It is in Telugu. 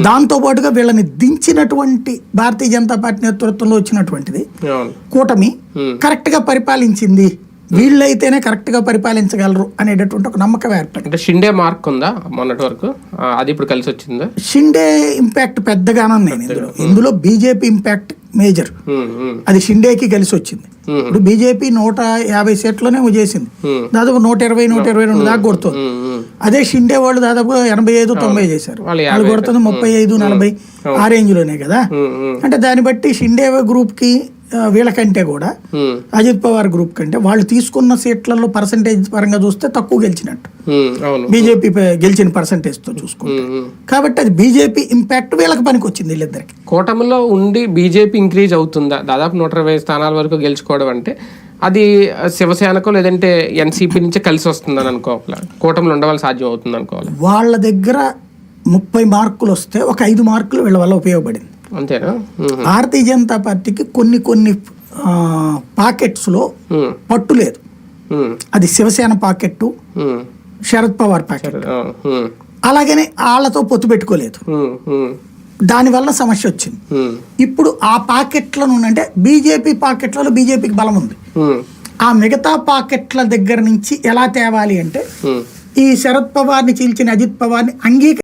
దాంతో పాటుగా వీళ్ళని దించినటువంటి భారతీయ జనతా పార్టీ నేతృత్వంలో వచ్చినటువంటిది కూటమి Hmm. కరెక్ట్గా పరిపాలించింది. వీళ్ళైతేనే కరెక్ట్గా పరిపాలించగలరు అనేటటువంటి ఒక నమ్మకం ఏర్పడింది. అంటే షిండే మార్క్ ఉందా మొన్నటి వరకు? అది ఇప్పుడు కలిసి వచ్చిందా? షిండే ఇంపాక్ట్ పెద్దగానే నేను ఇందులో. ఇందులో బీజేపీ ఇంపాక్ట్ మేజర్. అది షిండేకి కలిసి వచ్చింది. Hmm. ఇప్పుడు బీజేపీ నూట యాభై సీట్లోనే చేసింది. Hmm. దాదాపు నూట ఇరవై నూట ఇరవై రెండు దాకా కొడుతుంది. అదే షిండే వాళ్ళు దాదాపు ఎనభై ఐదు తొంభై చేశారు. వాళ్ళు కొడుతుంది ముప్పై ఐదు నలభై ఆ రేంజ్లోనే కదా? అంటే దాన్ని బట్టి షిండే గ్రూప్కి ఆ, వీళ్ళకంటే కూడా అజిత్ పవార్ గ్రూప్ కంటే వాళ్ళు తీసుకున్న సీట్లలో పర్సంటేజ్ పరంగా చూస్తే తక్కువ గెలిచినట్టు. బీజేపీ గెలిచిన పర్సంటేజ్తో చూసుకుంటే. కాబట్టి అది బీజేపీ ఇంపాక్ట్ వీళ్ళకి పనికి వచ్చింది వీళ్ళిద్దరికి. కూటమిలో ఉండి బీజేపీ ఇంక్రీజ్ అవుతుందా? దాదాపు నూట ఇరవై స్థానాల వరకు గెలుచుకోవడం అంటే అది శివసేనకో లేదంటే ఎన్సీపీ నుంచి కలిసి వస్తుందని అనుకోవాలి? కూటమిలో ఉండవాలి సాధ్యం అవుతుంది అనుకోవాలి వాళ్ళ దగ్గర ముప్పై మార్కులు వస్తే ఒక ఐదు మార్కులు వీళ్ళ వల్ల ఉపయోగపడింది. అంతేనా? భారతీయ జనతా పార్టీకి కొన్ని కొన్ని పాకెట్స్లో ఉమ్, పట్టు లేదు. అది శివసేన పాకెట్టు ఉమ్, శరద్ పవార్ ఉమ్, అలాగనే వాళ్ళతో పొత్తు పెట్టుకోలేదు. దానివల్ల సమస్య వచ్చింది. ఇప్పుడు ఆ పాకెట్లను అంటే బీజేపీ పాకెట్లలో బీజేపీకి బలం ఉంది. ఆ మిగతా పాకెట్ల దగ్గర నుంచి ఎలా తేవాలి అంటే. ఈ శరద్ పవార్ని చీల్చిన అజిత్ పవార్ని అంగీకరి